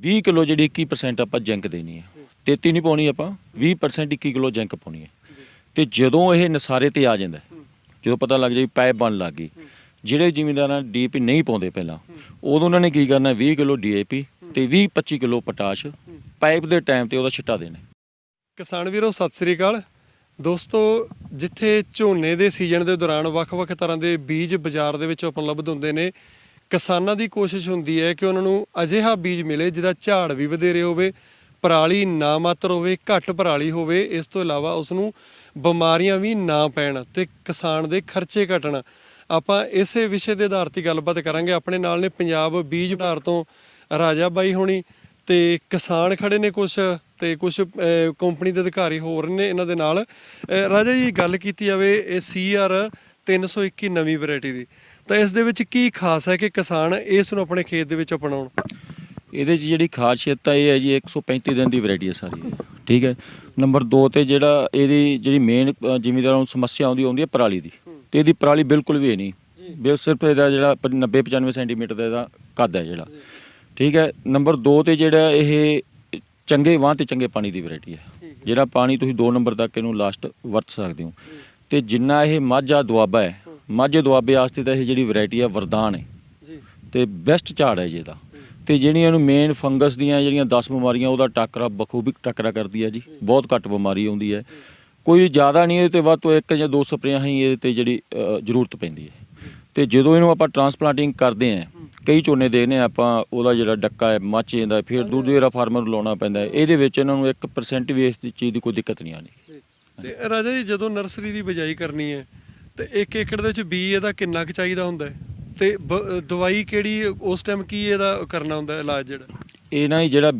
20 kilo ਜਿਹੜੀ 21% ਆਪਾਂ zinc ਦੇਣੀ ਹੈ। 33 ਨਹੀਂ ਪਾਉਣੀ ਆਪਾਂ 20% 21 ਕਿਲੋ ਜਿੰਕ ਪਾਉਣੀ ਹੈ। ਤੇ ਜਦੋਂ ਇਹ ਨਸਾਰੇ ਤੇ ਆ ਜਾਂਦਾ ਜਦੋਂ ਪਤਾ ਲੱਗ ਜਾਏ ਪਾਈਪ ਬਣ ਲੱਗ ਗਈ, ਜਿਹੜੇ ਜ਼ਿਮੀਂਦਾਰਾਂ ਡੀਏਪੀ ਨਹੀਂ ਪਾਉਂਦੇ ਪਹਿਲਾਂ, ਉਦੋਂ ਉਹਨਾਂ ਨੇ ਕੀ ਕਰਨਾ 20 ਕਿਲੋ ਡੀਏਪੀ ਤੇ 20 25 ਕਿਲੋ ਪੋਟਾਸ਼ ਪਾਈਪ ਦੇ ਟਾਈਮ ਤੇ ਉਹਦਾ ਛਿੱਟਾ ਦੇਣਾ ਕਿਸਾਨ ਵੀਰੋ, ਸਤਿ ਸ੍ਰੀ ਅਕਾਲ। ਦੋਸਤੋ, ਜਿੱਥੇ ਝੋਨੇ ਦੇ ਸੀਜ਼ਨ ਦੇ ਦੌਰਾਨ ਵੱਖ-ਵੱਖ ਤਰ੍ਹਾਂ ਦੇ ਬੀਜ ਬਾਜ਼ਾਰ ਦੇ ਵਿੱਚ ਉਪਲਬਧ ਹੁੰਦੇ ਨੇ ਕਿਸਾਨਾਂ ਦੀ ਕੋਸ਼ਿਸ਼ ਹੁੰਦੀ ਹੈ ਕਿ ਉਹਨਾਂ ਨੂੰ ਅਜਿਹਾ ਬੀਜ ਮਿਲੇ ਜਿਹਦਾ ਝਾੜ ਵੀ ਵਧੇਰੇ ਹੋਵੇ, ਪਰਾਲੀ ਨਾ ਮਾਤਰ ਹੋਵੇ, ਘੱਟ ਪਰਾਲੀ ਹੋਵੇ, ਇਸ ਤੋਂ ਇਲਾਵਾ ਉਸ ਨੂੰ ਬਿਮਾਰੀਆਂ ਵੀ ਨਾ ਪੈਣ ਤੇ ਕਿਸਾਨ ਦੇ ਖਰਚੇ ਘਟਣ। ਆਪਾਂ ਇਸੇ ਵਿਸ਼ੇ ਦੇ ਆਧਾਰ ਤੇ ਗੱਲਬਾਤ ਕਰਾਂਗੇ। ਆਪਣੇ ਨਾਲ ਨੇ ਪੰਜਾਬ ਬੀਜ ਭੰਡਾਰ ਤੋਂ ਰਾਜਾ ਬਾਈ ਹੋਣੀ ਤੇ ਕਿਸਾਨ ਖੜੇ ਨੇ ਕੁਝ ਤੇ ਕੁਝ ਕੰਪਨੀ ਦੇ ਅਧਿਕਾਰੀ ਹੋਰ ਨੇ ਇਹਨਾਂ ਦੇ ਨਾਲ। ਰਾਜਾ ਜੀ, ਗੱਲ ਕੀਤੀ ਜਾਵੇ ਇਹ ਸੀਆਰ 321 ਨਵੀਂ ਵੈਰਾਈਟੀ ਦੀ। ਤਾਂ ਇਸ ਦੇ ਵਿੱਚ ਕੀ ਖਾਸ ਹੈ ਕਿ ਕਿਸਾਨ ਇਸ ਨੂੰ ਆਪਣੇ ਖੇਤ ਦੇ ਵਿੱਚ ਅਪਣਾਉਣ? ਇਹਦੇ 'ਚ ਜਿਹੜੀ ਖਾਸੀਅਤ ਤਾਂ ਇਹ ਹੈ ਜੀ 135 ਦਿਨ ਦੀ ਵੈਰਾਈਟੀ ਹੈ ਸਾਰੀ ਇਹ, ਠੀਕ ਹੈ? ਨੰਬਰ 2 ਤੇ ਜਿਹੜਾ ਇਹਦੀ ਜਿਹੜੀ ਮੇਨ ਜ਼ਿਮੀਦਾਰਾਂ ਨੂੰ ਸਮੱਸਿਆ ਆਉਂਦੀ ਆਉਂਦੀ ਹੈ ਪਰਾਲੀ ਦੀ। ਤੇ ਇਹਦੀ ਪਰਾਲੀ ਬਿਲਕੁਲ ਵੀ ਨਹੀਂ। ਬਿਲ ਸਿਰਫ ਇਹਦਾ ਜਿਹੜਾ 90 95 ਸੈਂਟੀਮੀਟਰ ਦਾ ਇਹਦਾ ਕੱਦ ਹੈ ਜਿਹੜਾ। ਠੀਕ ਹੈ? ਨੰਬਰ 2 ਤੇ ਜਿਹੜਾ ਇਹ ਚੰਗੇ ਵਾਂ ਤੇ ਚੰਗੇ ਪਾਣੀ ਦੀ ਵੈਰਾਈਟੀ ਹੈ। ਜਿਹੜਾ ਪਾਣੀ ਤੁਸੀਂ 2 ਨੰਬਰ ਤੱਕ ਇਹਨੂੰ ਲਾਸਟ ਵਰਤ ਸਕਦੇ ਹੋ। ਤੇ ਜਿੰਨਾ ਇਹ ਮਾਝਾ ਦੁਆਬਾ ਹੈ। ਮਾਝੇ ਦੁਆਬੇ ਵਾਸਤੇ ਤਾਂ ਇਹ ਜਿਹੜੀ ਵੈਰਾਈਟੀ ਹੈ ਵਰਦਾਨ ਹੈ। ਜੀ। ਤੇ ਬੈਸਟ ਝਾੜ ਹੈ ਜੀ ਇਹਦਾ। ਤੇ ਜਿਹੜੀਆਂ ਇਹਨੂੰ ਮੇਨ ਫੰਗਸ ਦੀਆਂ ਜਿਹੜੀਆਂ 10 ਬਿਮਾਰੀਆਂ ਉਹਦਾ ਟੱਕਰਾ ਬਖੂਬੀ ਟੱਕਰਾ ਕਰਦੀ ਹੈ ਜੀ। ਬਹੁਤ ਘੱਟ ਬਿਮਾਰੀ ਆਉਂਦੀ ਹੈ। ਕੋਈ ਜ਼ਿਆਦਾ ਨਹੀਂ ਇਹਦੇ ਤੇ ਵੱਧ ਤੋਂ ਇੱਕ ਜਾਂ ਦੋ ਸਪਰੇਆਂ ਹੀ ਇਹਦੇ ਤੇ ਜਿਹੜੀ ਜ਼ਰੂਰਤ ਪੈਂਦੀ ਹੈ। ਤੇ ਜਦੋਂ ਇਹਨੂੰ ਆਪਾਂ ਟਰਾਂਸਪਲਾਂਟਿੰਗ ਕਰਦੇ ਆਂ ਕਈ ਝੋਨੇ ਦੇਖਨੇ ਆਪਾਂ ਉਹਦਾ ਜਿਹੜਾ ਡੱਕਾ ਹੈ ਮੱਚ ਜਾਂਦਾ ਫਿਰ ਦੂਜੇ ਰਾ ਫਾਰਮਰ ਨੂੰ ਲਾਉਣਾ ਪੈਂਦਾ ਇਹਦੇ ਵਿੱਚ ਇਹਨਾਂ ਨੂੰ 1% ਵੀ ਇਸ ਦੀ ਚੀਜ਼ ਦੀ ਕੋਈ ਦਿੱਕਤ ਨਹੀਂ ਆਣੀ ਤੇ ਰਾਜਾ ਜੀ ਜਦੋਂ ਨਰਸਰੀ ਦੀ ਬਿਜਾਈ ਕਰਨੀ ਹੈ ਤੇ 1 ਏਕੜ ਦੇ ਵਿੱਚ ਬੀ ਇਹਦਾ ਕਿੰਨਾ ਕੁ ਚਾਹੀਦਾ ਹੁੰਦਾ ਤੇ ਦਵਾਈ ਕਿਹੜੀ ਉਸ ਟਾਈਮ ਕੀ ਇਹਦਾ ਕਰਨਾ ਹੁੰਦਾ ਇਲਾਜ ਜਿਹੜਾ? ਇਹ ਨਾ ਜਿਹੜਾ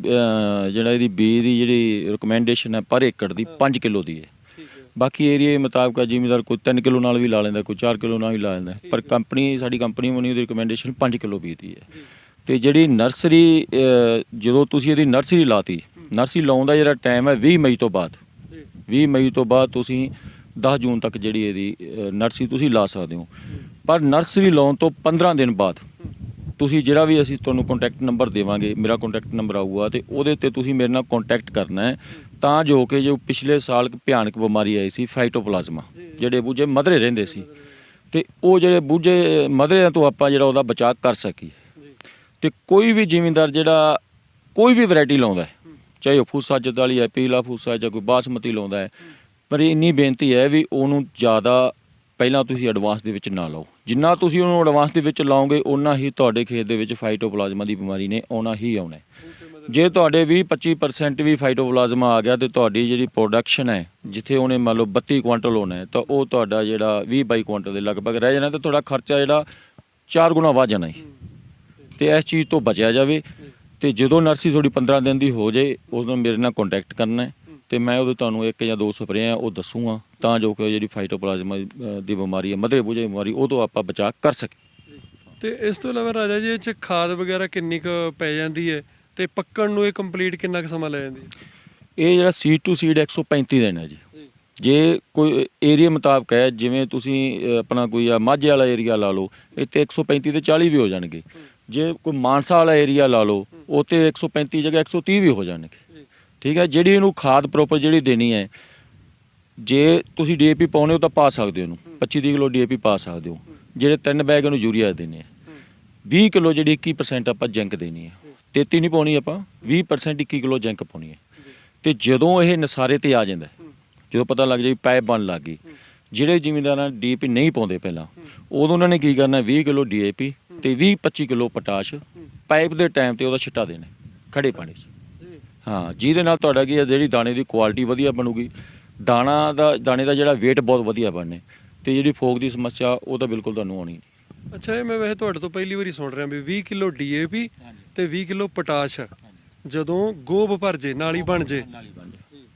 ਜਿਹੜਾ ਇਹਦੀ ਬੀ ਦੀ ਜਿਹੜੀ ਰਿਕਮੈਂਡੇਸ਼ਨ ਹੈ ਪਰ ਏਕੜ ਦੀ 5 ਕਿਲੋ ਦੀ ਹੈ। ਠੀਕ ਹੈ। ਬਾਕੀ ਏਰੀਏ ਮੁਤਾਬਕ ਜ਼ਿਮੀਦਾਰ ਕੋਈ 3 ਕਿਲੋ ਨਾਲ ਵੀ ਲਾ ਲੈਂਦਾ ਕੋਈ 4 ਕਿਲੋ ਨਾਲ ਵੀ ਲਾ ਲੈਂਦਾ ਪਰ ਕੰਪਨੀ ਸਾਡੀ ਕੰਪਨੀ ਮਨੀ ਉਹਦੀ ਰਿਕਮੈਂਡੇਸ਼ਨ 5 ਕਿਲੋ ਬੀ ਦੀ ਹੈ। ਤੇ ਜਿਹੜੀ ਨਰਸਰੀ ਜਦੋਂ ਤੁਸੀਂ ਇਹਦੀ ਨਰਸਰੀ ਲਾਤੀ ਨਰਸਰੀ ਲਾਉਣ ਦਾ ਜਿਹੜਾ ਟਾਈਮ ਹੈ 20 ਮਈ ਤੋਂ ਬਾਅਦ। ਜੀ। 20 ਮਈ ਤੋਂ ਬਾਅਦ ਤੁਸੀਂ 10 ਜੂਨ ਤੱਕ ਜਿਹੜੀ ਇਹਦੀ ਨਰਸਰੀ ਤੁਸੀਂ ਲਾ ਸਕਦੇ ਹੋ। ਪਰ ਨਰਸਰੀ ਲਾਉਣ ਤੋਂ 15 ਦਿਨ ਬਾਅਦ ਤੁਸੀਂ ਜਿਹੜਾ ਵੀ ਅਸੀਂ ਤੁਹਾਨੂੰ ਕੰਟੈਕਟ ਨੰਬਰ ਦੇਵਾਂਗੇ, ਮੇਰਾ ਕੰਟੈਕਟ ਨੰਬਰ ਆਊਗਾ ਤੇ ਉਹਦੇ ਤੇ ਤੁਸੀਂ ਮੇਰੇ ਨਾਲ ਕੰਟੈਕਟ ਕਰਨਾ ਹੈ। ਤਾਂ ਜੋ ਕਿ ਜੋ ਪਿਛਲੇ ਸਾਲ ਇੱਕ ਭਿਆਨਕ ਬਿਮਾਰੀ ਆਈ ਸੀ ਫਾਈਟੋਪਲਾਜ਼ਮਾ ਜਿਹੜੇ ਬੂਝੇ ਮਧਰੇ ਰਹਿੰਦੇ ਸੀ। ਤੇ ਉਹ ਜਿਹੜੇ ਬੂਝੇ ਮਧਰਿਆਂ ਤੋਂ ਆਪਾਂ ਜਿਹੜਾ ਉਹਦਾ ਬਚਾਅ ਕਰ ਸਕੀਏ। ਜੀ ਤੇ ਕੋਈ ਵੀ ਜ਼ਿਮੀਂਦਾਰ ਜਿਹੜਾ ਕੋਈ ਵੀ ਵੈਰਾਈਟੀ ਲਾਉਂਦਾ ਹੈ, ਚਾਹੇ ਉਹ ਫੂਸਾ ਜਦ ਵਾਲੀ ਹੈ, ਪੀਲਾ ਫੂਸਾ ਜਾਂ ਕੋਈ ਬਾਸਮਤੀ ਲਾਉਂਦਾ ਹੈ ਪਰ ਇੰਨੀ ਬੇਨਤੀ ਹੈ ਵੀ ਉਹਨੂੰ ਜ਼ਿਆਦਾ ਪਹਿਲਾਂ ਤੁਸੀਂ ਐਡਵਾਂਸ ਦੇ ਵਿੱਚ ਨਾ ਲਾਓ। ਜਿੰਨਾ ਤੁਸੀਂ ਉਹਨੂੰ ਐਡਵਾਂਸ ਦੇ ਵਿੱਚ ਲਾਓਗੇ ਉਨਾ ਹੀ ਤੁਹਾਡੇ ਖੇਤ ਦੇ ਵਿੱਚ ਫਾਈਟੋਪਲਾਜ਼ਮਾ ਦੀ ਬਿਮਾਰੀ ਨੇ ਆਉਣਾ ਹੀ ਆਉਣਾ ਜੇ ਤੁਹਾਡੇ 20 25% ਵੀ ਫਾਈਟੋਪਲਾਜ਼ਮਾ ਆ ਗਿਆ ਤੇ ਤੁਹਾਡੀ ਜਿਹੜੀ ਪ੍ਰੋਡਕਸ਼ਨ ਹੈ, ਜਿੱਥੇ ਉਹਨੇ ਮੰਨ ਲਓ 32 ਕੁਇੰਟਲ ਹੋਣਾ ਹੈ, ਤਾਂ ਉਹ ਤੁਹਾਡਾ ਜਿਹੜਾ 20 ਬਾਈ ਕੁਇੰਟਲ ਦੇ ਲਗਭਗ ਰਹਿ ਜਾਣਾ ਤੇ ਤੁਹਾਡਾ ਖਰਚਾ ਜਿਹੜਾ 4 ਗੁਣਾ ਵੱਧ ਜਾਣਾ ਹੈ। ਤੇ ਇਸ ਚੀਜ਼ ਤੋਂ ਬਚਿਆ ਜਾਵੇ ਤੇ ਜਦੋਂ ਨਰਸੀ ਤੁਹਾਡੀ 15 ਦਿਨ ਦੀ ਹੋ ਜਾਏ, ਉਦੋਂ ਮੇਰੇ ਨਾਲ ਕੰਟੈਕਟ ਕਰਨਾ ਹੈ। ਤੇ ਮੈਂ ਉਹਦੇ ਤੁਹਾਨੂੰ ਇੱਕ ਜਾਂ ਦੋ ਸਪਰੇਅ ਆ ਉਹ ਦੱਸੂਗਾ ਤਾਂ ਜੋ ਕਿ ਜਿਹੜੀ ਫਾਈਟੋਪਲਾਜ਼ਮਾ ਦੀ ਬਿਮਾਰੀ ਹੈ ਮਧਰੇ ਬੁਝੇ ਬਿਮਾਰੀ ਉਹ ਤੋਂ ਆਪਾਂ ਬਚਾਅ ਕਰ ਸਕੀਏ। ਤੇ ਇਸ ਤੋਂ ਇਲਾਵਾ ਰਾਜਾ ਜੀ ਇਹ ਚ ਖਾਦ ਵਗੈਰਾ ਕਿੰਨੀ ਕੁ ਪੈ ਜਾਂਦੀ ਹੈ? ਤੇ ਪੱਕਣ ਨੂੰ ਇਹ ਕੰਪਲੀਟ ਕਿੰਨਾ ਕੁ ਸਮਾਂ ਲੈ ਜਾਂਦੀ ਹੈ? ਇਹ ਜਿਹੜਾ ਸੀਡ ਟੂ ਸੀਡ 135 ਦਿਨ ਹੈ ਜੀ। ਜੀ। ਕੋਈ ਏਰੀਆ ਮੁਤਾਬਕ ਹੈ ਜਿਵੇਂ ਤੁਸੀਂ ਆਪਣਾ ਕੋਈ ਆ ਮਾਝੇ ਵਾਲਾ ਏਰੀਆ ਲਾ ਲਓ ਇੱਥੇ 135 ਤੇ 40 ਵੀ ਹੋ ਜਾਣਗੇ। ਜੇ ਕੋਈ ਮਾਨਸਾ ਵਾਲਾ ਏਰੀਆ ਲਾ ਲਓ ਉੱਥੇ 135 ਜਗ੍ਹਾ 130 ਵੀ ਹੋ ਜਾਣਗੇ। ਠੀਕ ਹੈ? ਜਿਹੜੀ ਇਹਨੂੰ ਖਾਦ ਪ੍ਰੋਪਰ ਜਿਹੜੀ ਦੇਣੀ ਹੈ ਜੇ ਤੁਸੀਂ ਡੀਏਪੀ ਪਾਉਣੇ ਹੋ ਤਾਂ ਪਾ ਸਕਦੇ ਹੋ ਇਹਨੂੰ। 25 ਕਿਲੋ ਡੀਏਪੀ ਪਾ ਸਕਦੇ ਹੋ। ਜਿਹੜੇ ਤਿੰਨ ਬੈਗ ਇਹਨੂੰ ਯੂਰੀਆ ਦੇਣੇ ਆ। 20 ਕਿਲੋ ਜਿਹੜੀ 21% ਆਪਾਂ ਜਿੰਕ ਦੇਣੀ ਹੈ। 33 ਨਹੀਂ ਪਾਉਣੀ ਆਪਾਂ। 20% 21 ਕਿਲੋ ਜਿੰਕ ਪਾਉਣੀ ਹੈ ਤੇ ਜਦੋਂ ਇਹ ਨਸਾਰੇ ਤੇ ਆ ਜਾਂਦਾ ਹੈ, ਜਦੋਂ ਪਤਾ ਲੱਗ ਜਾਏ ਪਾਈਪ ਬਣ ਲੱਗ ਗਈ। ਜਿਹੜੇ ਜ਼ਿਮੀਂਦਾਰਾਂ ਡੀਏਪੀ ਨਹੀਂ ਪਾਉਂਦੇ ਪਹਿਲਾਂ ਉਦੋਂ ਉਹਨਾਂ ਨੇ ਕੀ ਕਰਨਾ 20 ਕਿਲੋ ਡੀਏਪੀ ਤੇ 20 25 ਕਿਲੋ ਪੋਟਾਸ਼ ਪਾਈਪ ਦੇ ਟਾਈਮ ਤੇ ਉਹਦਾ ਛਿੱਟਾ ਦੇਣਾ ਖੜੇ ਪਾਣੀ 'ਚ। ਹਾਂ ਜਿਹਦੇ ਨਾਲ ਤੁਹਾਡਾ ਕੀ ਹੈ ਜਿਹੜੀ ਦਾਣੇ ਦੀ ਕੁਆਲਿਟੀ ਵਧੀਆ ਬਣੂਗੀ। ਦਾਣਾ ਦਾ ਦਾਣੇ ਦਾ ਜਿਹੜਾ weight ਬਹੁਤ ਵਧੀਆ ਬਣਨੇ। ਤੇ ਜਿਹੜੀ ਫੋਕ ਦੀ ਸਮੱਸਿਆ ਉਹ ਤਾਂ ਬਿਲਕੁਲ ਤੁਹਾਨੂੰ ਆਉਣੀ ਨਹੀਂ। ਅੱਛਾ ਇਹ ਮੈਂ ਵੈਸੇ ਤੁਹਾਡੇ ਤੋਂ ਪਹਿਲੀ ਵਾਰੀ ਸੁਣ ਰਿਹਾ ਵੀ 20 ਕਿਲੋ ਡੀਏਪੀ ਤੇ 20 ਕਿਲੋ ਪੋਟਾਸ਼। ਜਦੋਂ ਗੋਬ ਭਰ ਜੇ ਨਾਲੀ ਬਣ ਜੇ।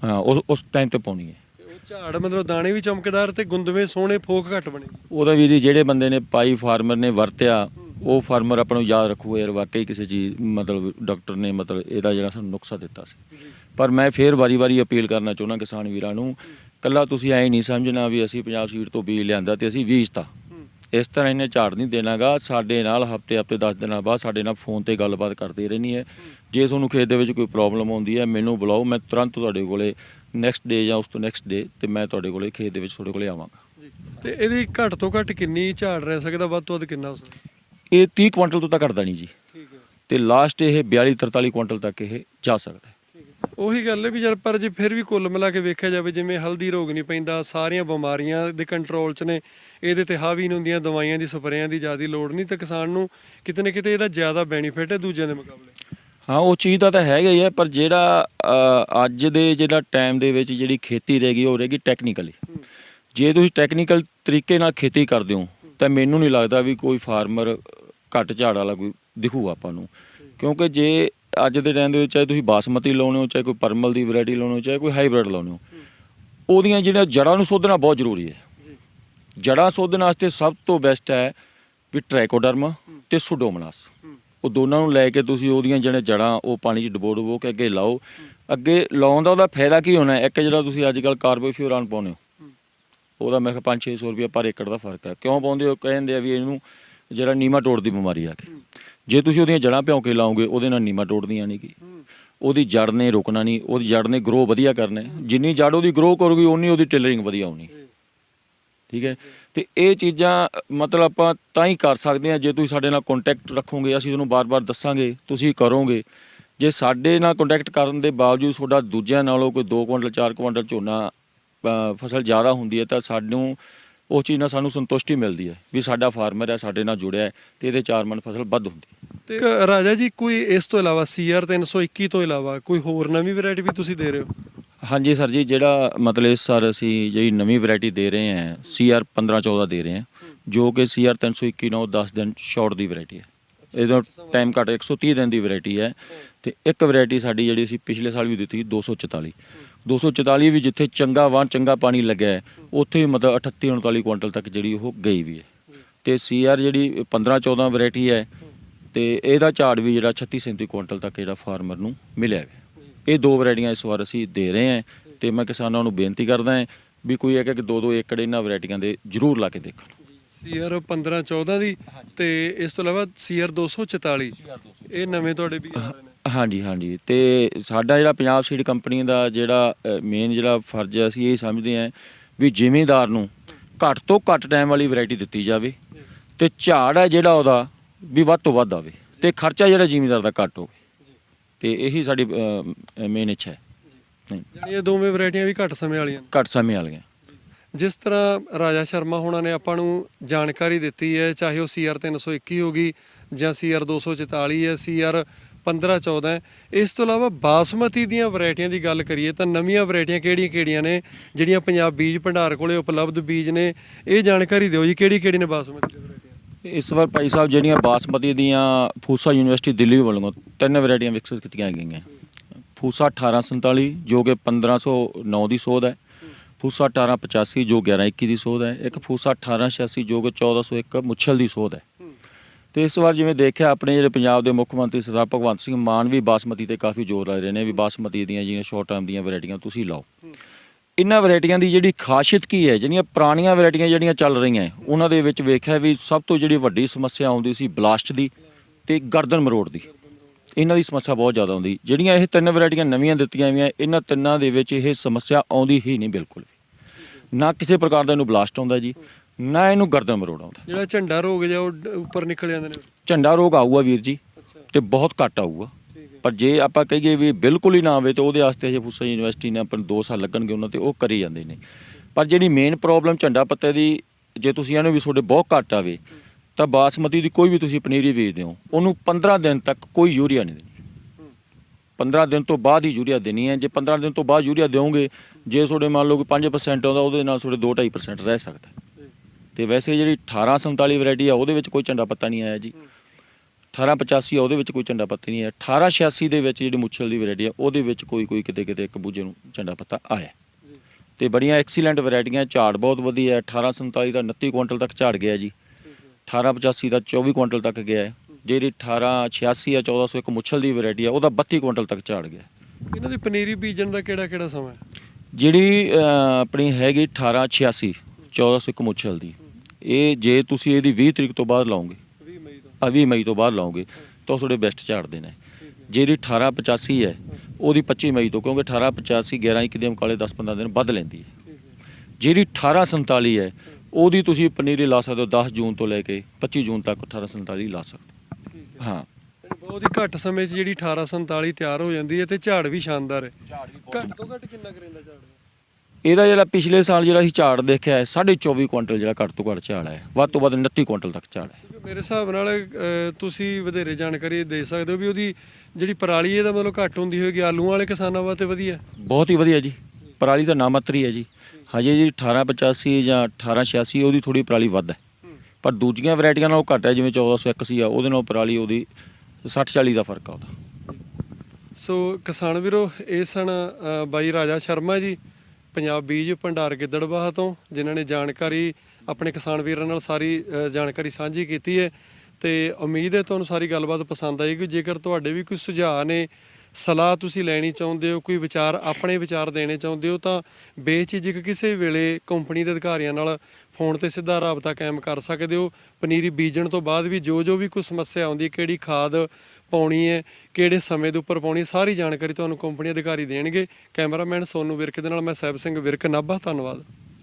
ਹਾਂ ਉਸ ਉਸ ਟਾਈਮ ਤੇ ਪਾਉਣੀ ਹੈ। ਤੇ ਉਹ ਝਾੜ ਮਤਲਬ ਦਾਣੇ ਵੀ ਚਮਕਦਾਰ ਤੇ ਗੁੰਦਵੇਂ ਸੋਹਣੇ ਫੋਕ ਘੱਟ ਬਣੇ। ਉਹਦਾ ਵੀ ਜੀ ਜਿਹੜੇ ਬੰਦੇ ਨੇ ਪਾਈ ਫਾਰਮਰ ਨੇ ਵਰਤਿਆ ਉਹ ਫਾਰਮਰ ਆਪਾਂ ਨੂੰ ਯਾਦ ਰੱਖੂਗਾ ਯਾਰ ਵਾਕਈ ਕਿਸੇ ਚੀਜ਼ ਮਤਲਬ ਡਾਕਟਰ ਨੇ ਮਤਲਬ ਇਹਦਾ ਜਿਹੜਾ ਸਾਨੂੰ ਨੁਕਸਾ ਦਿੱਤਾ ਸੀ। ਪਰ ਮੈਂ ਫੇਰ ਵਾਰੀ-ਵਾਰੀ ਅਪੀਲ ਕਰਨਾ ਚਾਹੁੰਦਾ ਕਿਸਾਨ ਵੀਰਾਂ ਨੂੰ ਕੱਲਾ ਤੁਸੀਂ ਐ ਨਹੀਂ ਸਮਝਣਾ ਵੀ ਅਸੀਂ ਪੰਜਾਬ ਸੀਡ ਤੋਂ ਬੀਜ ਲਿਆਂਦਾ ਤੇ ਅਸੀਂ ਬੀਜਤਾ। ਇਸ ਤਰ੍ਹਾਂ ਇਹਨੇ ਝਾੜ ਨਹੀਂ ਦੇਣਾਗਾ ਸਾਡੇ ਨਾਲ ਹਫ਼ਤੇ ਹਫ਼ਤੇ 10 ਦਿਨਾਂ ਬਾਅਦ ਸਾਡੇ ਨਾਲ ਫੋਨ ਤੇ ਗੱਲਬਾਤ ਕਰਦੇ ਰਹਿਣੀ ਹੈ। ਜੇ ਤੁਹਾਨੂੰ ਖੇਤ ਦੇ ਵਿੱਚ ਕੋਈ ਪ੍ਰੋਬਲਮ ਆਉਂਦੀ ਹੈ ਮੈਨੂੰ ਬੁਲਾਓ ਮੈਂ ਤੁਰੰਤ ਤੁਹਾਡੇ ਕੋਲੇ ਨੈਕਸਟ ਡੇ ਜਾਂ ਉਸ ਤੋਂ ਨੈਕਸਟ ਡੇ ਤੇ ਮੈਂ ਤੁਹਾਡੇ ਕੋਲੇ ਖੇਤ ਦੇ ਵਿੱਚ ਤੁਹਾਡੇ ਕੋਲੇ ਆਵਾਂਗਾ। ਤੇ ਇਹਦੀ ਘੱਟ ਤੋਂ ਘੱਟ ਕਿੰਨੀ ਝਾੜ ਰਹਿ ਸਕਦਾ ਵੱਧ ਤੋਂ ਵੱਧ ਕਿੰਨਾ ਹੋ ਸਕਦਾ? ਇਹ 30 ਕੁਇੰਟਲ ਤੋਂ ਤਾਂ ਘਟਦਾ ਨਹੀਂ ਜੀ। ਠੀਕ ਹੈ। ਤੇ ਲਾਸਟ ਇਹ 42 43 ਕੁਇੰਟਲ ਤੱਕ ਇਹ ਜਾ ਸਕਦਾ ਹੈ। ਉਹੀ ਗੱਲ ਹੈ ਵੀ ਜਦ ਪਰ ਜੇ ਫਿਰ ਵੀ ਕੁੱਲ ਮਿਲਾ ਕੇ ਵੇਖਿਆ ਜਾਵੇ ਜਿਵੇਂ ਹਲਦੀ ਰੋਗ ਨਹੀਂ ਪੈਂਦਾ ਸਾਰੀਆਂ ਬਿਮਾਰੀਆਂ ਦੇ ਕੰਟਰੋਲ 'ਚ ਨੇ ਇਹਦੇ ਤੇ ਹਾਵੀ ਨਹੀਂ ਹੁੰਦੀਆਂ ਦਵਾਈਆਂ ਦੀ ਸਪਰੇਆਂ ਦੀ ਜ਼ਿਆਦਾ ਲੋੜ ਨਹੀਂ ਤੇ ਕਿਸਾਨ ਨੂੰ ਕਿਤੇ ਨਾ ਕਿਤੇ ਇਹਦਾ ਜ਼ਿਆਦਾ ਬੈਨੀਫਿਟ ਹੈ ਦੂਜਿਆਂ ਦੇ ਮੁਕਾਬਲੇ। ਹਾਂ ਉਹ ਚੀਜ਼ ਦਾ ਤਾਂ ਹੈਗਾ ਹੀ ਹੈ ਪਰ ਜਿਹੜਾ ਅੱਜ ਦੇ ਜਿਹੜਾ ਟਾਈਮ ਦੇ ਵਿੱਚ ਜਿਹੜੀ ਖੇਤੀ ਰਹਿ ਗਈ ਉਹ ਰਹਿ ਗਈ ਟੈਕਨੀਕਲੀ ਜੇ ਤੁਸੀਂ ਟੈਕਨੀਕਲ ਤਰੀਕੇ ਨਾਲ ਖੇਤੀ ਕਰਦੇ ਹੋ ਤਾਂ ਮੈਨੂੰ ਨਹੀਂ ਲੱਗਦਾ ਵੀ ਕੋਈ ਫਾਰਮਰ ਘੱਟ ਝਾੜ ਵਾਲਾ ਕੋਈ ਦਿਖੂ ਆਪਾਂ ਨੂੰ। ਕਿਉਂਕਿ ਜੇ ਅੱਜ ਦੇ ਟਾਈਮ ਦੇ ਵਿੱਚ ਚਾਹੇ ਤੁਸੀਂ ਬਾਸਮਤੀ ਲਾਉਣੇ ਹੋ, ਚਾਹੇ ਕੋਈ ਪਰਮਲ ਦੀ ਵੈਰਾਈਟੀ ਲਾਉਣੇ ਹੋ, ਚਾਹੇ ਕੋਈ ਹਾਈਬ੍ਰਿਡ ਲਾਉਣੇ ਹੋ, ਉਹਦੀਆਂ ਜਿਹੜੀਆਂ ਜੜ੍ਹਾਂ ਨੂੰ ਸੋਧਣਾ ਬਹੁਤ ਜ਼ਰੂਰੀ ਹੈ। ਜੜ੍ਹਾਂ ਸੋਧਣ ਵਾਸਤੇ ਸਭ ਤੋਂ ਬੈਸਟ ਹੈ ਵੀ ਟ੍ਰਾਈਕੋਡਰਮਾ ਤੇ ਸੁਡੋਮਨਾਸ ਉਹ ਦੋਨਾਂ ਨੂੰ ਲੈ ਕੇ ਤੁਸੀਂ ਉਹਦੀਆਂ ਜਿਹੜੇ ਜੜ੍ਹਾਂ ਉਹ ਪਾਣੀ 'ਚ ਡਬੋ ਡੁਬੋ ਕੇ ਅੱਗੇ ਲਾਓ। ਅੱਗੇ ਲਾਉਣ ਦਾ ਉਹਦਾ ਫਾਇਦਾ ਕੀ ਹੋਣਾ ਇੱਕ ਜਿਹੜਾ ਤੁਸੀਂ ਅੱਜ ਕੱਲ ਕਾਰਬੋਫਿਊਰਾਨ ਪਾਉਂਦੇ ਹੋ, ਉਹਦਾ ਮੈਂ ਕਿਹਾ 5-600 ਰੁਪਏ ਪਰ ਏਕੜ ਦਾ ਫ਼ਰਕ ਹੈ। ਕਿਉਂ ਪਾਉਂਦੇ ਹੋ? ਕਹਿੰਦੇ ਆ ਵੀ ਇਹਨੂੰ ਜਿਹੜਾ ਨੀਮਾਟੋਡ ਦੀ ਬਿਮਾਰੀ ਆ ਕੇ। ਜੇ ਤੁਸੀਂ ਉਹਦੀਆਂ ਜੜ੍ਹਾਂ ਭਿਉਂ ਕੇ ਲਾਓਗੇ, ਉਹਦੇ ਨਾਲ ਨੀਮਾਟੋਡ ਦੀਆਂ ਨਹੀਂ ਗੀ। ਉਹਦੀ ਜੜ ਨੇ ਰੁਕਣਾ ਨਹੀਂ ਉਹਦੀ ਜੜ ਨੇ ਗਰੋ ਵਧੀਆ ਕਰਨਾ ਜਿੰਨੀ ਜੜ ਉਹਦੀ ਗਰੋ ਕਰੂਗੀ ਉਨੀ ਉਹਦੀ ਟਿਲਰਿੰਗ ਵਧੀਆ ਹੋਣੀ। ਠੀਕ ਹੈ ਤੇ ਇਹ ਚੀਜ਼ਾਂ, ਮਤਲਬ ਆਪਾਂ ਤਾਂ ਹੀ ਕਰ ਸਕਦੇ ਹਾਂ ਜੇ ਤੁਸੀਂ ਸਾਡੇ ਨਾਲ ਕੰਟੈਕਟ ਰੱਖੋਗੇ, ਅਸੀਂ ਤੁਹਾਨੂੰ ਬਾਰ-ਬਾਰ ਦੱਸਾਂਗੇ, ਤੁਸੀਂ ਕਰੋਗੇ। ਜੇ ਸਾਡੇ ਨਾਲ ਕੰਟੈਕਟ ਕਰਨ ਦੇ ਬਾਵਜੂਦ ਤੁਹਾਡਾ ਦੂਜਿਆਂ ਨਾਲੋਂ ਕੋਈ 2 ਕੁਇੰਟਲ 4 ਕੁਇੰਟਲ ਝੋਨਾ ਫਸਲ ਜ਼ਿਆਦਾ ਹੁੰਦੀ ਹੈ ਤਾਂ ਸਾਨੂੰ ਉਹ ਚੀਜ਼ ਨਾਲ ਸਾਨੂੰ ਸੰਤੁਸ਼ਟੀ ਮਿਲਦੀ ਹੈ ਵੀ ਸਾਡਾ ਫਾਰਮਰ ਹੈ ਸਾਡੇ ਨਾਲ ਜੁੜਿਆ ਹੈ ਤੇ ਇਹਦੇ 4 ਮਣ ਫਸਲ ਵੱਧ ਹੁੰਦੀ ਹੈ। ਤੇ ਰਾਜਾ ਜੀ ਕੋਈ ਇਸ ਤੋਂ ਇਲਾਵਾ CR 321 ਤੋਂ ਇਲਾਵਾ ਕੋਈ ਹੋਰ ਨਵੀਂ ਵੈਰਾਈਟੀ ਵੀ ਤੁਸੀਂ ਦੇ ਰਹੇ ਹੋ? ਹਾਂਜੀ ਸਰ ਜੀ ਜਿਹੜਾ ਮਤਲਬ ਇਸ ਸਾਲ ਅਸੀਂ ਜਿਹੜੀ ਨਵੀਂ ਵੈਰਾਈਟੀ ਦੇ ਰਹੇ ਹਾਂ CR 1514 ਦੇ ਰਹੇ ਹਾਂ ਜੋ ਕਿ CR 321 ਨਾਲ 10 ਦਿਨ ਸ਼ਾਰਟ ਦੀ ਵੈਰਾਈਟੀ ਹੈ। ਇਹਦਾ ਟਾਈਮ ਘੱਟ 130 ਦਿਨ ਦੀ ਵੈਰਾਈਟੀ ਹੈ ਤੇ ਇੱਕ ਵੈਰਾਈਟੀ ਸਾਡੀ ਜਿਹੜੀ ਅਸੀਂ ਪਿਛਲੇ ਸਾਲ ਵੀ ਦਿੱਤੀ ਸੀ 244 244 ਵੀ ਜਿੱਥੇ ਚੰਗਾ ਵਾਂ ਚੰਗਾ ਪਾਣੀ ਲੱਗਿਆ ਹੈ, ਉੱਥੇ ਵੀ ਮਤਲਬ 38 39 ਕੁਇੰਟਲ ਤੱਕ ਜਿਹੜੀ ਉਹ ਗਈ ਵੀ ਹੈ। ਤੇ CR ਜਿਹੜੀ 15 14 ਵੈਰਾਈਟੀ ਹੈ ਤੇ ਇਹਦਾ ਝਾੜ ਵੀ ਜਿਹੜਾ 36 37 ਕੁਇੰਟਲ ਤੱਕ ਜਿਹੜਾ ਫਾਰਮਰ ਨੂੰ ਮਿਲਿਆ ਹੈ। ਇਹ ਦੋ ਵੈਰਾਈਟੀਆਂ ਇਸ ਵਾਰ ਅਸੀਂ ਦੇ ਰਹੇ ਹਾਂ ਤੇ ਮੈਂ ਕਿਸਾਨਾਂ ਨੂੰ ਬੇਨਤੀ ਕਰਦਾ ਹਾਂ ਵੀ ਕੋਈ ਇੱਕ ਇੱਕ ਦੋ ਦੋ ਏਕੜ ਇਹਨਾਂ ਵੈਰਾਈਟੀਆਂ ਦੇ ਜ਼ਰੂਰ ਲਾ ਕੇ ਦੇਖਣ। CR 15 14 ਦੀ ਤੇ ਇਸ ਤੋਂ ਇਲਾਵਾ CR 244 ਇਹ ਨਵੇਂ ਤੁਹਾਡੇ ਵੀ ਆ ਰਹੇ ਨੇ? ਹਾਂਜੀ ਹਾਂਜੀ। ਤੇ ਸਾਡਾ ਜਿਹੜਾ ਪੰਜਾਬ ਸੀਡ ਕੰਪਨੀ ਦਾ ਜਿਹੜਾ ਮੇਨ ਜਿਹੜਾ ਫਰਜ਼ ਹੈ ਅਸੀਂ ਇਹ ਸਮਝਦੇ ਹਾਂ ਵੀ ਜ਼ਿਮੀਂਦਾਰ ਨੂੰ ਘੱਟ ਤੋਂ ਘੱਟ ਟਾਈਮ ਵਾਲੀ ਵੈਰਾਈਟੀ ਦਿੱਤੀ ਜਾਵੇ ਤੇ ਝਾੜ ਹੈ ਜਿਹੜਾ ਉਹਦਾ ਵੀ ਵੱਧ ਤੋਂ ਵੱਧ ਆਵੇ ਤੇ ਖਰਚਾ ਜਿਹੜਾ ਜ਼ਿਮੀਂਦਾਰ ਦਾ ਘੱਟ ਹੋਵੇ। ਤੇ ਇਹੀ ਸਾਡੀ ਮੇਨ ਇੱਛਾ ਹੈ। ਇਹ ਦੋਵੇਂ ਵੈਰਾਈਟੀਆਂ ਵੀ ਘੱਟ ਸਮੇਂ ਵਾਲੀਆਂ ਘੱਟ ਸਮੇਂ ਵਾਲੀਆਂ। ਜਿਸ ਤਰ੍ਹਾਂ ਰਾਜਾ ਸ਼ਰਮਾ ਹੋਣਾ ਨੇ ਆਪਾਂ ਨੂੰ ਜਾਣਕਾਰੀ ਦਿੱਤੀ ਹੈ ਚਾਹੇ ਉਹ CR 321 ਹੋਗੀ ਜਾਂ CR 244 ਹੈ CR 15 14 ਇਸ ਤੋਂ ਇਲਾਵਾ ਬਾਸਮਤੀ ਦੀਆਂ ਵੈਰਾਈਟੀਆਂ ਦੀ ਗੱਲ ਕਰੀਏ ਤਾਂ ਨਵੀਆਂ ਵੈਰਾਈਟੀਆਂ ਕਿਹੜੀਆਂ-ਕਿਹੜੀਆਂ ਨੇ, ਜਿਹੜੀਆਂ ਪੰਜਾਬ ਬੀਜ ਭੰਡਾਰ ਕੋਲੇ ਉਪਲਬਧ ਬੀਜ ਨੇ? ਇਹ ਜਾਣਕਾਰੀ ਦਿਓ ਜੀ, ਕਿਹੜੀ-ਕਿਹੜੀ ਨੇ ਬਾਸਮਤੀ ਦੀਆਂ ਇਸ ਵਾਰ ਭਾਈ ਸਾਹਿਬ ਜਿਹੜੀਆਂ ਬਾਸਮਤੀ ਦੀਆਂ ਫੂਸਾ ਯੂਨੀਵਰਸਿਟੀ ਦਿੱਲੀ ਵੱਲੋਂ ਤਿੰਨ ਵੈਰਾਈਟੀਆਂ ਵਿਕਸਿਤ ਕੀਤੀਆਂ ਗਈਆਂ। ਫੂਸਾ 1847 ਜੋ ਕਿ 1509 ਦੀ ਸੋਧ ਹੈ। ਫੂਸਾ 1885 ਜੋ 1121 ਦੀ ਸੋਧ ਹੈ। ਇੱਕ ਫੂਸਾ 1886 ਜੋ ਕਿ 1401 ਮੁੱਛਲ ਦੀ ਸੋਧ ਹੈ। ਤੇ ਇਸ ਵਾਰ ਜਿਵੇਂ ਦੇਖਿਆ, ਆਪਣੇ ਜਿਹੜੇ ਪੰਜਾਬ ਦੇ ਮੁੱਖ ਮੰਤਰੀ ਸਰਦਾਰ ਭਗਵੰਤ ਸਿੰਘ ਮਾਨ ਵੀ ਬਾਸਮਤੀ ਤੇ ਕਾਫੀ ਜ਼ੋਰ ਲਾ ਰਹੇ ਨੇ, ਵੀ ਬਾਸਮਤੀ ਦੀਆਂ ਜਿਹੜੀਆਂ ਸ਼ਾਰਟ ਟਰਮ ਦੀਆਂ ਵੈਰਾਈਟੀਆਂ ਤੁਸੀਂ ਲਾਓ। ਇਹਨਾਂ ਵੈਰਾਈਟੀਆਂ ਦੀ ਜਿਹੜੀ ਖਾਸੀਅਤ ਕੀ ਹੈ, ਜਿਹੜੀਆਂ ਪੁਰਾਣੀਆਂ ਵੈਰਾਈਟੀਆਂ ਜਿਹੜੀਆਂ ਚੱਲ ਰਹੀਆਂ ਉਹਨਾਂ ਦੇ ਵਿੱਚ ਵੇਖਿਆ ਵੀ ਸਭ ਤੋਂ ਜਿਹੜੀ ਵੱਡੀ ਸਮੱਸਿਆ ਆਉਂਦੀ ਸੀ ਬਲਾਸਟ ਦੀ ਤੇ ਗਰਦਨ ਮਰੋੜ ਦੀ। ਇਹਨਾਂ ਦੀ ਸਮੱਸਿਆ ਬਹੁਤ ਜ਼ਿਆਦਾ ਆਉਂਦੀ। ਜਿਹੜੀਆਂ ਇਹ ਤਿੰਨ ਵੈਰਾਈਟੀਆਂ ਨਵੀਆਂ ਦਿੱਤੀਆਂ ਹੋਈਆਂ ਇਹਨਾਂ ਤਿੰਨਾਂ ਦੇ ਵਿੱਚ ਇਹ ਸਮੱਸਿਆ ਆਉਂਦੀ ਹੀ ਨਹੀਂ ਬਿਲਕੁਲ ਨਾ ਕਿਸੇ ਪ੍ਰਕਾਰ ਦਾ ਇਹਨੂੰ ਬਲਾਸਟ ਆਉਂਦਾ ਜੀ ਨਾ ਇਹਨੂੰ ਗਰਦਨ ਮਰੋੜ ਆਉਂਦਾ। ਜਿਹੜਾ ਝੰਡਾ ਰੋਗ ਜਾਂ ਉਹ ਉੱਪਰ ਨਿਕਲ ਜਾਂਦੇ ਨੇ। ਝੰਡਾ ਰੋਗ ਆਊਗਾ ਵੀਰ ਜੀ ਤੇ ਬਹੁਤ ਘੱਟ ਆਊਗਾ। ਪਰ ਜੇ ਆਪਾਂ ਕਹੀਏ ਵੀ ਬਿਲਕੁਲ ਹੀ ਨਾ ਆਵੇ ਤੇ ਉਹਦੇ ਵਾਸਤੇ ਜੇ ਫੁੱਸਾ ਯੂਨੀਵਰਸਿਟੀ ਨੇ ਆਪਾਂ ਨੂੰ 2 ਸਾਲ ਲੱਗਣਗੇ ਉਹਨਾਂ ਤੇ ਉਹ ਕਰੀ ਜਾਂਦੇ ਨੇ। ਪਰ ਜਿਹੜੀ ਮੇਨ ਪ੍ਰੋਬਲਮ ਝੰਡਾ ਪੱਤੇ ਦੀ ਜੇ ਤੁਸੀਂ ਇਹਨੂੰ ਵੀ ਤੁਹਾਡੇ ਬਹੁਤ ਘੱਟ ਆਵੇ ਤਾਂ ਬਾਸਮਤੀ ਦੀ ਕੋਈ ਵੀ ਤੁਸੀਂ ਪਨੀਰੀ ਵੇਚਦੇ ਹੋ ਉਹਨੂੰ 15 ਦਿਨ ਤੱਕ ਕੋਈ ਯੂਰੀਆ ਨਹੀਂ ਦੇਣੀ। 15 ਦਿਨ ਤੋਂ ਬਾਅਦ ਹੀ ਯੂਰੀਆ ਦੇਣੀ ਹੈ। ਜੇ 15 ਦਿਨ ਤੋਂ ਬਾਅਦ ਯੂਰੀਆ ਦਿਓਗੇ ਜੇ ਤੁਹਾਡੇ ਮੰਨ ਲਓ ਕਿ 5% ਆਉਂਦਾ ਉਹਦੇ ਨਾਲ ਤੁਹਾਡੇ 2-2.5% ਰਹਿ ਸਕਦਾ। ਤੇ ਵੈਸੇ ਜਿਹੜੀ 1847 ਵੈਰਾਈਟੀ ਆ ਉਹਦੇ ਵਿੱਚ ਕੋਈ ਝੰਡਾ ਪੱਤਾ ਨਹੀਂ ਆਇਆ ਜੀ। 1885 ਆ ਉਹਦੇ ਵਿੱਚ ਕੋਈ ਝੰਡਾ ਪੱਤਾ ਨਹੀਂ ਆਇਆ। 1886 ਦੇ ਵਿੱਚ ਜਿਹੜੀ ਮੁੱਛਲ ਦੀ ਵੈਰਾਈਟੀ ਆ ਉਹਦੇ ਵਿੱਚ ਕੋਈ ਕੋਈ ਕਿਤੇ ਕਿਤੇ ਇੱਕ ਬੂਝੇ ਨੂੰ ਝੰਡਾ ਪੱਤਾ ਆਇਆ। ਤੇ ਬੜੀਆਂ ਐਕਸੀਲੈਂਟ ਵੈਰਾਈਟੀਆਂ ਝਾੜ ਬਹੁਤ ਵਧੀਆ ਹੈ 1847 ਦਾ 29 ਕੁਇੰਟਲ ਤੱਕ ਝਾੜ ਗਿਆ ਜੀ। 1885 ਦਾ 24 ਕੁਇੰਟਲ ਤੱਕ ਗਿਆ ਹੈ। ਜਿਹੜੀ 1886 ਆ 1401 ਮੁੱਛਲ ਦੀ ਵੈਰਾਈਟੀ ਆ ਉਹਦਾ 32 ਕੁਇੰਟਲ ਤੱਕ ਝਾੜ ਗਿਆ। ਇਹਨਾਂ ਦੀ ਪਨੀਰੀ ਬੀਜਣ ਦਾ ਕਿਹੜਾ ਕਿਹੜਾ ਸਮਾਂ ਜਿਹੜੀ ਆਪਣੀ ਹੈਗੀ 1886 1401 ਮੁੱਛਲ ਦੀ। ਇਹ ਜੇ ਤੁਸੀਂ ਇਹਦੀ 20 ਤਰੀਕ ਤੋਂ ਬਾਅਦ ਲਾਓਗੇ 20 ਮਈ ਤੋਂ। ਆ 20 ਮਈ ਤੋਂ ਬਾਅਦ ਲਾਓਗੇ ਤਾਂ ਤੁਹਾਡੇ ਬੈਸਟ ਝਾੜਦੇ ਨੇ। ਜਿਹੜੀ 1885 ਹੈ ਉਹਦੀ 25 ਮਈ ਤੋਂ ਕਿਉਂਕਿ 1885 11 ਇੱਕ ਦੇ ਮੁਕਾਬਲੇ 10-15 ਦਿਨ ਵੱਧ ਲੈਂਦੀ ਹੈ। ਜਿਹੜੀ 1847 ਹੈ ਉਹਦੀ ਤੁਸੀਂ ਪਨੀਰੀ ਲਾ ਸਕਦੇ ਹੋ 10 ਜੂਨ ਤੋਂ ਲੈ ਕੇ 25 ਜੂਨ ਤੱਕ 1847 ਲਾ ਸਕਦੇ ਹੋ। ਹਾਂ। ਬਹੁਤ ਹੀ ਘੱਟ ਸਮੇਂ 'ਚ ਜਿਹੜੀ 1847 ਤਿਆਰ ਹੋ ਜਾਂਦੀ ਹੈ ਤੇ ਝਾੜ ਵੀ ਸ਼ਾਨਦਾਰ ਹੈ। ਘੱਟ ਤੋਂ ਘੱਟ ਕਿੰਨਾ ਕਰੇਂਦਾ ਝਾੜ? ਇਹਦਾ ਜਿਹੜਾ ਪਿਛਲੇ ਸਾਲ ਜਿਹੜਾ ਅਸੀਂ ਝਾੜ ਦੇਖਿਆ ਹੈ 24.5 ਕੁਇੰਟਲ ਜਿਹੜਾ ਘੱਟ ਤੋਂ ਘੱਟ ਝਾੜ ਹੈ ਵੱਧ ਤੋਂ ਵੱਧ 29 ਕੁਇੰਟਲ ਤੱਕ ਝਾੜ ਹੈ। ਮੇਰੇ ਹਿਸਾਬ ਨਾਲ ਤੁਸੀਂ ਵਧੇਰੇ ਜਾਣਕਾਰੀ ਦੇ ਸਕਦੇ ਹੋ ਵੀ ਉਹਦੀ ਜਿਹੜੀ ਪਰਾਲੀ ਇਹਦਾ ਮਤਲਬ ਘੱਟ ਹੁੰਦੀ ਹੋਏਗੀ ਆਲੂਆਂ ਵਾਲੇ ਕਿਸਾਨਾਂ ਵਾਸਤੇ ਵਧੀਆ? ਬਹੁਤ ਹੀ ਵਧੀਆ ਜੀ। ਪਰਾਲੀ ਦਾ ਨਾਮਤਰੀ ਹੈ ਜੀ। ਹਜੇ ਜੀ 1885 ਜਾਂ 1886 ਉਹਦੀ ਥੋੜੀ ਪਰਾਲੀ ਵੱਧ ਹੈ। ਪਰ ਦੂਜੀਆਂ ਵੈਰਾਈਟੀਆਂ ਨਾਲੋਂ ਘੱਟ ਹੈ ਜਿਵੇਂ 1481 ਆ ਉਹਦੇ ਨਾਲ ਪਰਾਲੀ ਉਹਦੀ 60 40 ਦਾ ਫ਼ਰਕ ਆ ਉਹਦਾ। ਸੋ ਕਿਸਾਨ ਵੀਰੋ ਇਹ ਸਨ ਅ, ਬਾਈ ਰਾਜਾ ਸ਼ਰਮਾ ਜੀ। ਪੰਜਾਬ ਬੀਜ ਭੰਡਾਰ ਗਿੱਦੜਬਾਹ ਤੋਂ, ਜਿਨ੍ਹਾਂ ਨੇ ਜਾਣਕਾਰੀ, ਆਪਣੇ ਕਿਸਾਨ ਵੀਰਾਂ ਨਾਲ ਸਾਰੀ ਜਾਣਕਾਰੀ ਸਾਂਝੀ ਕੀਤੀ ਹੈ। ਤੇ ਉਮੀਦ ਹੈ ਤੁਹਾਨੂੰ ਸਾਰੀ ਗੱਲਬਾਤ ਪਸੰਦ ਆਏਗੀ। ਜੇਕਰ ਤੁਹਾਡੇ ਵੀ ਕੋਈ ਸੁਝਾਅ ਨੇ ਸਲਾਹ ਤੁਸੀਂ ਲੈਣੀ ਚਾਹੁੰਦੇ ਹੋ, ਕੋਈ ਵਿਚਾਰ, ਆਪਣੇ ਵਿਚਾਰ ਦੇਣੇ ਚਾਹੁੰਦੇ ਹੋ, ਤਾਂ ਬੇਝਿਜਕ ਕਿਸੇ ਵੇਲੇ ਕੰਪਨੀ ਦੇ ਅਧਿਕਾਰੀਆਂ ਨਾਲ ਫੋਨ ਤੇ ਸਿੱਧਾ ਰਾਬਤਾ ਕਾਇਮ ਕਰ ਸਕਦੇ ਹੋ। ਪਨੀਰੀ ਬੀਜਣ ਤੋਂ ਬਾਅਦ ਵੀ ਜੋ ਜੋ ਵੀ ਕੋਈ ਸਮੱਸਿਆ ਆਉਂਦੀ ਹੈ, ਕਿਹੜੀ ਖਾਦ ਪਾਉਣੀ ਹੈ, ਕਿਹੜੇ ਸਮੇਂ ਦੇ ਉੱਪਰ ਪਾਉਣੀ ਸਾਰੀ ਜਾਣਕਾਰੀ ਤੁਹਾਨੂੰ ਕੰਪਨੀ ਅਧਿਕਾਰੀ ਦੇਣਗੇ। ਕੈਮਰਾਮੈਨ ਸੋਨੂ ਵਿਰਕ ਦੇ ਨਾਲ ਮੈਂ ਸਹਿਬ ਸਿੰਘ ਵਿਰਕ, ਨਾਭਾ, ਧੰਨਵਾਦ।